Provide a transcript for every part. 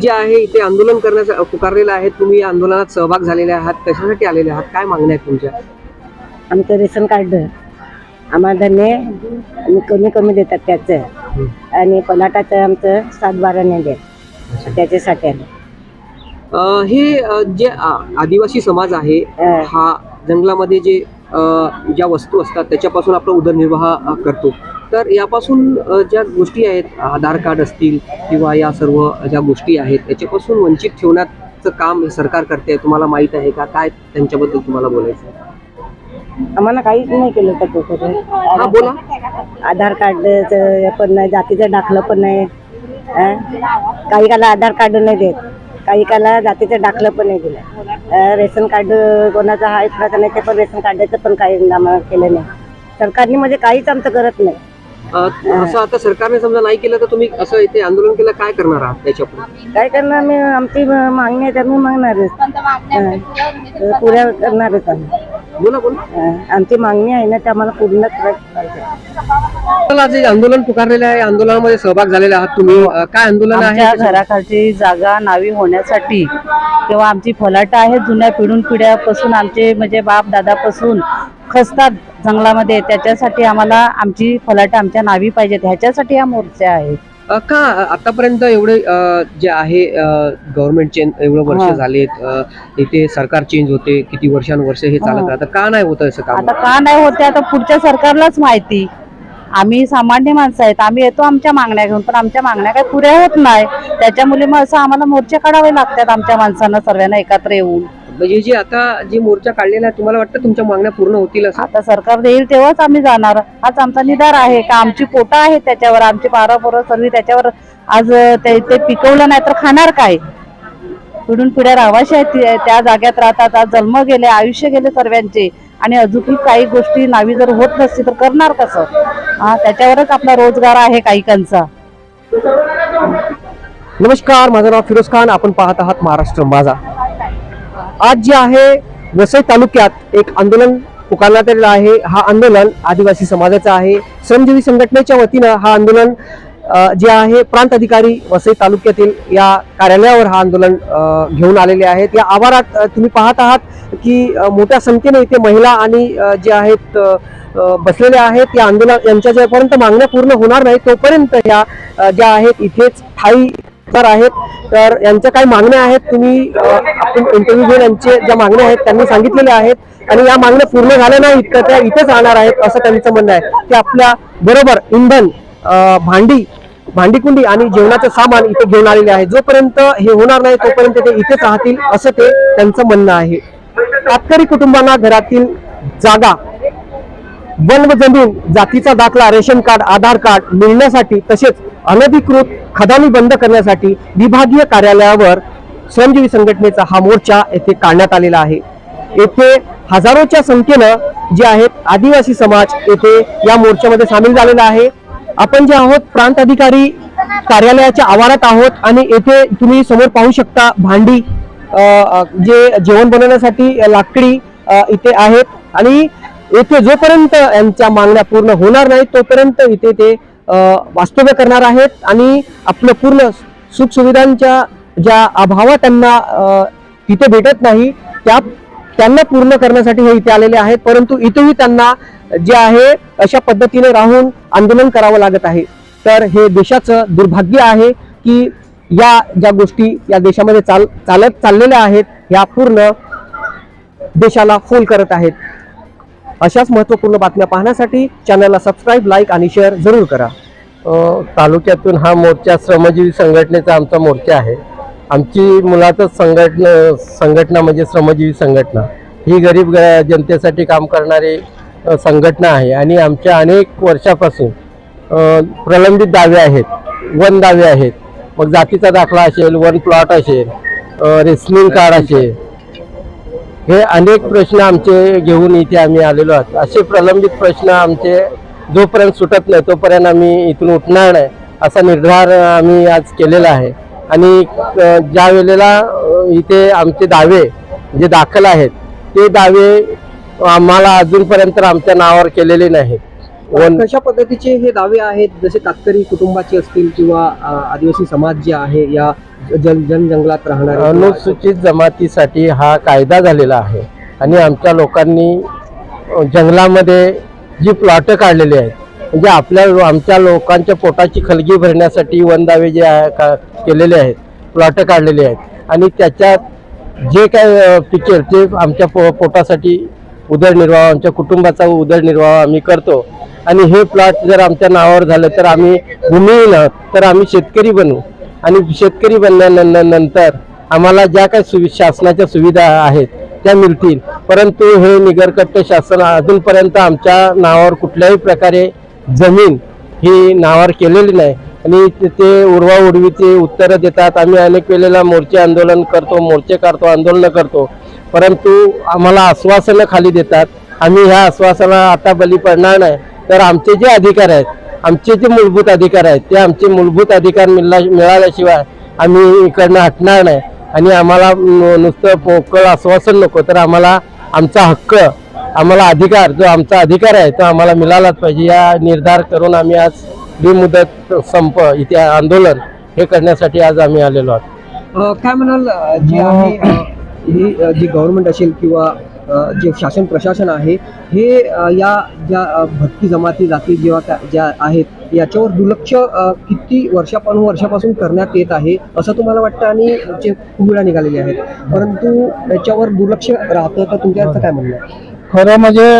जे आहे इथे आंदोलन करण्याचं पुकारलेलं आहे तुम्ही या आंदोलनात सहभाग झालेले आहात कशासाठी आलेले आहात काय मागण्या आहेत तुमच्या? आमचं रेशन कार्ड आम्हाला धान्य आणि कमी कमी देतात त्याचं. आणि पलाटाचं आमचं सात बारा नाही देत त्याच्यासाठी आलं. अ, हे अ, जे आ- आदिवासी समाज आहे अ. हा जंगलामध्ये जे अ, ज्या वस्तू असतात त्याच्यापासून आपला उदरनिर्वाह अ, करतो. तर यापासून ज्या गोष्टी आहेत आधार कार्ड असतील किंवा या सर्व ज्या गोष्टी आहेत याच्यापासून वंचित ठेवण्याचं काम सरकार करते तुम्हाला माहीत आहे का? काय त्यांच्याबद्दल तुम्हाला बोलायचं आहे? आम्हाला काहीच नाही केलं हा बोला. आधार कार्डचं पण नाही जातीचं दाखलं पण नाही? काही काला आधार कार्ड नाही देत. काही काला जातीचं दाखलं पण नाही दिलं. रेशन कार्ड कोणाचं आहे कोणाचं नाही ते पण रेशन कार्डाचं पण काही आम्हाला केलं नाही. सरकारने म्हणजे काहीच आमचं करत नाही. असं आता सरकारने समजा नाही केलं तर तुम्ही असं इथे आंदोलन केलं काय करणार आहात त्याच्यापुढे? काय करणार? मी आमची मागणी आहे तर मी मागणारच पुऱ्या करणारच आम्ही बोला बोला. हं. आमची मागणी आहे ना ते आम्हाला पूर्ण पाहिजे मला जे आंदोलन पुकारलेलं आहे आंदोलनामध्ये सहभाग झालेले आहात तुम्ही. काय आंदोलन आहे? घराखालची जागा नावी होण्यासाठी किंवा आमची फलाटा आहे जुन्या पिढून पिढ्यापासून आमचे म्हणजे बाप दादापासून खसतात जंगलामध्ये त्याच्यासाठी आम्हाला आमची फलाटा आमच्या नावी पाहिजेत ह्याच्यासाठी हा मोर्चा आहे. का आतापर्यंत एवढे जे आहे गव्हर्नमेंट चेंज एवढं वर्ष. झालेत इथे सरकार चेंज होते किती वर्षानुवर्ष हे चालत. राहतं का नाही होत असं आता का नाही होते आता पुढच्या सरकारलाच माहिती. आम्ही सामान्य माणसं आहेत. आम्ही येतो आमच्या मागण्या घेऊन पण आमच्या मागण्या काही पुऱ्या होत नाही. त्याच्यामुळे मग असं आम्हाला मोर्चे काढावे लागतात आमच्या माणसांना सर्वांना एकत्र येऊन. म्हणजे जे आता जे मोर्चा काढलेला आहे तुम्हाला वाटतं तुमच्या मागण्या पूर्ण होतील असं? आता सरकार देईल तेव्हाच आम्ही जाणार. हाच आमचा निधार आहे का? आमची पोटं आहेत त्याच्यावर आमची पारा पोरं सर्व त्याच्यावर आज ते ते पिकवलं नाही तर खाणार काय? पिढून पिढ्या राहावाशी आहेत त्या जाग्यात राहतात. आज जन्म गेले आयुष्य गेले सर्वांचे. आणि अजूनही काही गोष्टी नावी जर होत नसतील तर करणार कसं? त्याच्यावरच आपला रोजगार आहे काहीकांचा. नमस्कार माझं नाव फिरोज खान. आपण पाहत आहात महाराष्ट्र माझा. आज जे आहे वसई तालुक्यात एक आंदोलन पुकारण्यात आलेलं आहे. हा आंदोलन आदिवासी समाजाचं आहे. श्रमजीवी संघटनेच्या वतीनं हा आंदोलन जे आहे प्रांत अधिकारी वसई तालुक्यातील या कार्यालयावर हा आंदोलन घेऊन आलेले आहेत. या आवारात तुम्ही पाहत आहात की मोठ्या संख्येने इथे महिला आणि जे आहेत बसलेले बसलेल्या आहेत. या आंदोलन यांच्या जोपर्यंत मागण्या पूर्ण होणार नाही तोपर्यंत या ज्या आहेत इथेच ठाई तर आहेत. तर यांच्या काही मागण्या आहेत तुम्ही आपण इंटरव्ह्यू घेऊन यांचे ज्या मागण्या आहेत त्यांनी सांगितलेल्या आहेत. आणि या मागण्या पूर्ण झाल्या नाहीत तर त्या इथेच राहणार आहेत असं त्यांचं म्हणणं आहे. ते आपल्या बरोबर इंधन भांडी भांडीकुंडी आणि जेवणाचं सामान इथे घेऊन आलेले आहे. जोपर्यंत हे होणार नाही तोपर्यंत ते इथेच राहतील असं ते त्यांचं म्हणणं आहे. कातकरी कुटुंबांना घरातील जागा वन व जमीन जातीचा दाखला रेशन कार्ड आधार कार्ड मिळण्यासाठी तसेच अनधिकृत खदानी बंद करण्यासाठी विभागीय कार्यालयावर श्रमजीवी संघटनेचा हा मोर्चा येथे काढण्यात आलेला आहे. येथे हजारोच्या संख्येनं जे आहेत आदिवासी समाज येथे या मोर्चामध्ये सामील झालेला आहे. आपण जे आहोत प्रांत अधिकारी कार्यालयाच्या आवारात आहोत आणि येथे तुम्ही समोर पाहू शकता भांडी जे जेवण बनवण्यासाठी लाकडी इथे आहेत. आणि येथे जोपर्यंत यांच्या मागण्या पूर्ण होणार नाहीत तोपर्यंत इथे ते वास्तव्य करणार आहेत. आणि आपलं पूर्ण सुखसुविधांच्या ज्या अभावा त्यांना इथे तिथे भेटत नाही त्या त्यांना पूर्ण करण्यासाठी हे इथे आलेले आहेत. परंतु इथेही त्यांना जे आहे अशा पद्धतीने राहून आंदोलन करावं लागत आहे. तर हे देशाचं दुर्भाग्य आहे की या ज्या गोष्टी या देशामध्ये चाल चालत चाललेल्या आहेत ह्या पूर्ण देशाला फोल करत आहेत. अशाच महत्त्वपूर्ण बातम्या पाहण्यासाठी चॅनलला सबस्क्राईब लाईक आणि शेअर जरूर करा. तालुक्यातून हा मोर्चा श्रमजीवी संघटनेचा आमचा मोर्चा आहे. आमची मुलातच संघटना संघटना म्हणजे श्रमजीवी संघटना. ही गरीब ग- जनतेसाठी काम करणारी संघटना आहे आणि आमच्या अनेक वर्षापासून प्रलंबित दावे आहेत वन दावे आहेत. मग जातीचा दाखला असेल वन प्लॉट असेल रेसलिंग कार्ड असेल हे अनेक प्रश्न आमचे घेऊन इथे आम्ही आलेलो आहोत. असे प्रलंबित प्रश्न आमचे जोपर्यंत सुटत नाही तोपर्यंत आम्ही इथून उठणार नाही असा निर्धार आम्ही आज केलेला आहे. आणि ज्या वेळेला इथे आमचे दावे जे दाखल आहेत ते दावे आम्हाला अजूनपर्यंत आमच्या नावावर केलेले नाहीत वन कशा पद्धतीचे हे दावे आहेत? जसे कातकरी कुटुंबाचे असतील किंवा आदिवासी समाज जे आहे या जन जन जंगलात राहणारे अनुसूचित जमातीसाठी हा कायदा झालेला आहे. आणि आमच्या लोकांनी जंगलामध्ये जी प्लॉट काढलेली आहेत म्हणजे आपल्या आमच्या लोकांच्या पोटाची खलगी भरण्यासाठी वन दावे जे आहे का केलेले आहेत प्लॉट काढलेले आहेत. आणि त्याच्यात जे काय पिकेल ते आमच्या पो पोटासाठी उदरनिर्वाह आमच्या कुटुंबाचा उदरनिर्वाह आम्ही करतो. आणि हे प्लॉट जर आमच्या नावावर झालं तर आम्ही भूमिहीन तर आम्ही शेतकरी बनू. आणि शेतकरी बनल्यानंतर आम्हाला ज्या काही सुवि शासनाच्या सुविधा आहेत त्या मिळतील. परंतु हे निगरकट्ट शासन अजूनपर्यंत आमच्या नावावर कुठल्याही प्रकारे जमीन ही नावावर केलेली नाही. आणि ते- ते उडवाउडवीचे उत्तरं देतात. आम्ही अनेक वेळेला मोर्चे आंदोलन करतो मोर्चे काढतो आंदोलनं करतो. परंतु आम्हाला आश्वासनं खाली देतात. आम्ही ह्या आश्वासना आता बली पडणार नाही. तर आमचे जे अधिकार आहेत आमचे जे मूलभूत अधिकार आहेत ते आमचे मूलभूत अधिकार मिळला मिळाल्याशिवाय आम्ही इकडनं हटणार नाही. आणि आम्हाला नुसतं पोकळ आश्वासन नको तर आम्हाला आमचा हक्क आम्हाला अधिकार जो आमचा अधिकार आहे तो आम्हाला मिळालाच पाहिजे. या निर्धार करून आम्ही आज बेमुदत संप इथे आंदोलन हे करण्यासाठी आज आम्ही आलेलो आहोत. काय म्हणाल जे आम्ही ही जी गव्हर्नमेंट असेल किंवा जे शासन प्रशासन आहे हे या ज्या भटकी जमाती जाती जेव्हा ज्या आहेत याच्यावर दुर्लक्ष किती वर्षापासून वर्षापासून करण्यात येत आहे असं तुम्हाला वाटतं? आणि जे खूप वेळा निघालेले आहेत परंतु याच्यावर दुर्लक्ष राहतं तर तुमच्या काय म्हणणं? खरं म्हणजे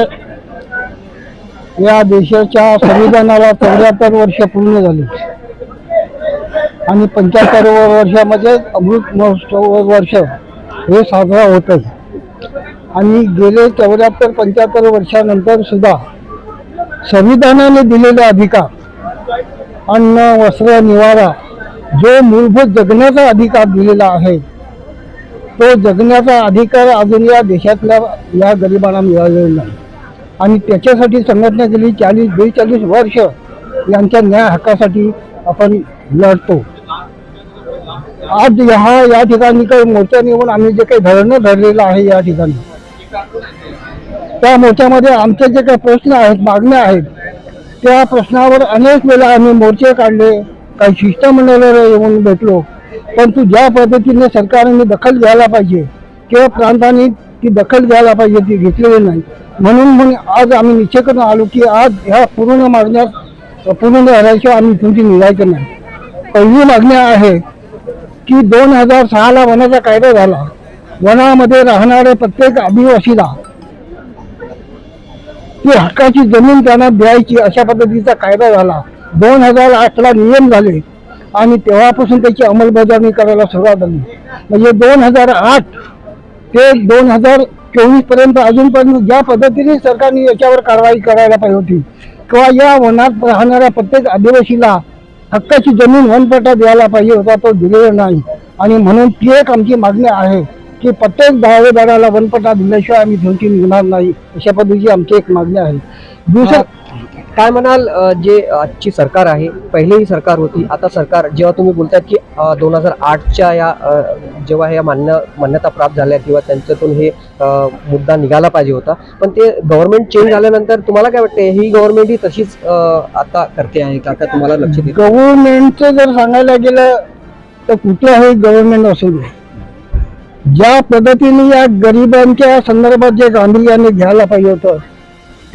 या देशाच्या संविधानाला चौऱ्याहत्तर वर्ष पूर्ण झाली. आणि पंच्याहत्तर वर्षामध्ये अमृत महोत्सव वर्ष. हे साजरा होतच. आणि गेले चौऱ्याहत्तर पंच्याहत्तर वर्षानंतर सुद्धा संविधानाने दिलेले अधिकार अन्न वस्त्र निवारा जो मूलभूत जगण्याचा अधिकार दिलेला आहे तो जगण्याचा अधिकार अजून या देशातल्या या गरिबांना मिळालेला नाही. आणि त्याच्यासाठी संघटना गेली चाळीस बेचाळीस वर्ष यांच्या न्याय हक्कासाठी आपण लढतो. आज ह्या या ठिकाणी काही मोर्चा निघून आम्ही जे काही धरणं धरलेलं आहे या ठिकाणी. त्या मोर्चामध्ये आमचे जे काही प्रश्न आहेत मागण्या आहेत त्या प्रश्नावर अनेक वेळा आम्ही मोर्चे काढले काही शिष्टमंडळाला येऊन भेटलो. परंतु ज्या पद्धतीने सरकारने दखल घ्यायला पाहिजे किंवा प्रांतांनी ती दखल घ्यायला पाहिजे ती घेतलेली नाही. म्हणून म्हणून आज आम्ही निश्चय करून आलो की आज ह्या पूर्ण मागण्या पूर्ण झाल्याशिवाय आम्ही तुमची निघायचं नाही. पहिली मागणी आहे की दोन हजार सहाला वनाचा कायदा झाला. वनामध्ये राहणाऱ्या प्रत्येक आदिवासीला ती हक्काची जमीन त्यांना द्यायची अशा पद्धतीचा कायदा झाला. दोन हजार आठला नियम झाले आणि तेव्हापासून त्याची अंमलबजावणी करायला सुरुवात झाली. म्हणजे दोन हजार आठ ते दोन हजार चोवीसपर्यंत अजूनपर्यंत ज्या पद्धतीने सरकारने याच्यावर कारवाई करायला पाहिजे होती किंवा या वनात राहणाऱ्या प्रत्येक आदिवासीला हक्काची जमीन वनपटा द्यायला पाहिजे होता तो दिलेला नाही. आणि म्हणून ती एक आमची मागणी आहे की प्रत्येक दहावेदाराला वनपटा दिल्याशिवाय आम्ही धुंची निघणार नाही अशा पद्धतीची आमची एक मागणी आहे. दुसरं काय म्हणाल जे आजची सरकार आहे पहिलेही सरकार होती आता सरकार जेव्हा तुम्ही बोलतात की दोन हजार आठच्या या जेव्हा ह्या मान्य मान्यता प्राप्त झाल्या किंवा त्यांच्यातून हे मुद्दा निघाला पाहिजे होता पण ते गव्हर्नमेंट चेंज झाल्यानंतर तुम्हाला काय वाटते ही गव्हर्नमेंट ही तशीच आता करते आहे का? का तुम्हाला लक्ष देत गव्हर्नमेंटचं जर सांगायला गेलं तर कुठलंही गव्हर्नमेंट असू नये ज्या पद्धतीने या गरिबांच्या संदर्भात जे गांभीर्याने घ्यायला पाहिजे होतं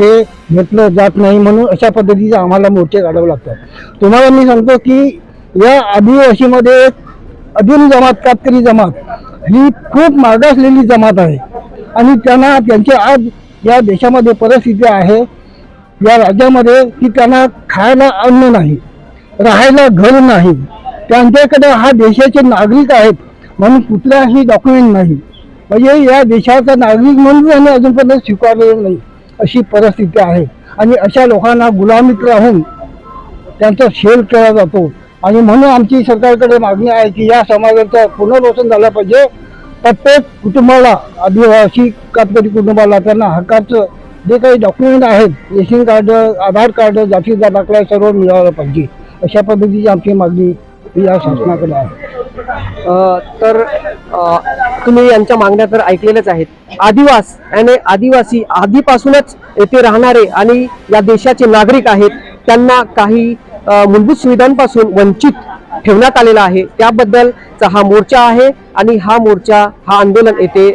ते घेतलं जात नाही म्हणून अशा पद्धतीचे आम्हाला मोर्चे काढावे लागतात. तुम्हाला मी सांगतो की या आदिवासीमध्ये एक अधीन जमात कातकरी जमात ही खूप मागासलेली जमात आहे. आणि त्यांना त्यांची आज या देशामध्ये परिस्थिती आहे या राज्यामध्ये की त्यांना खायला अन्न नाही राहायला घर नाही. त्यांच्याकडे हा देशाचे नागरिक आहेत म्हणून कुठलाही डॉक्युमेंट नाही. म्हणजे या देशाचा नागरिक म्हणून त्यांनी अजूनपर्यंत स्वीकारलेलं नाही. अशी परिस्थिती आहे. आणि अशा लोकांना गुलामीत राहून त्यांचा शेल केला जातो. आणि म्हणून आमची सरकारकडे मागणी आहे की या समाजाचं पुनर्वसन झालं पाहिजे. प्रत्येक कुटुंबाला आदिवासी कातकरी कुटुंबाला त्यांना हक्काचं जे काही डॉक्युमेंट आहेत रेशन कार्ड आधार कार्ड जातीचा दाखला सर्व मिळालं पाहिजे. अशा पद्धतीची आमची मागणी या शासनाकडे आहे. तर तुम्ही यांच्या मागण्या तर ऐकलेल्याच आहेत. आदिवास आणि आदिवासी आधीपासूनच येथे राहणारे आणि या देशाचे नागरिक आहेत त्यांना काही मूलभूत सुविधांपासून वंचित ठेवण्यात आलेला आहे. त्याबद्दलचा हा मोर्चा आहे आणि हा मोर्चा हा आंदोलन येथे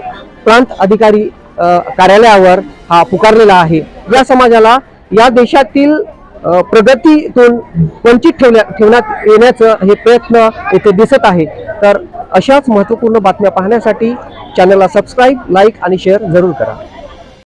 प्रांत अधिकारी कार्यालयावर हा पुकारलेला आहे. या समाजाला या देशातील प्रगतीतून वंचित ठेवण्या ठेवण्यात येण्याचं हे प्रयत्न येथे दिसत आहे. तर अशाच महत्त्वपूर्ण बातम्या पाहण्यासाठी चॅनलला सबस्क्राईब लाईक आणि शेअर जरूर करा.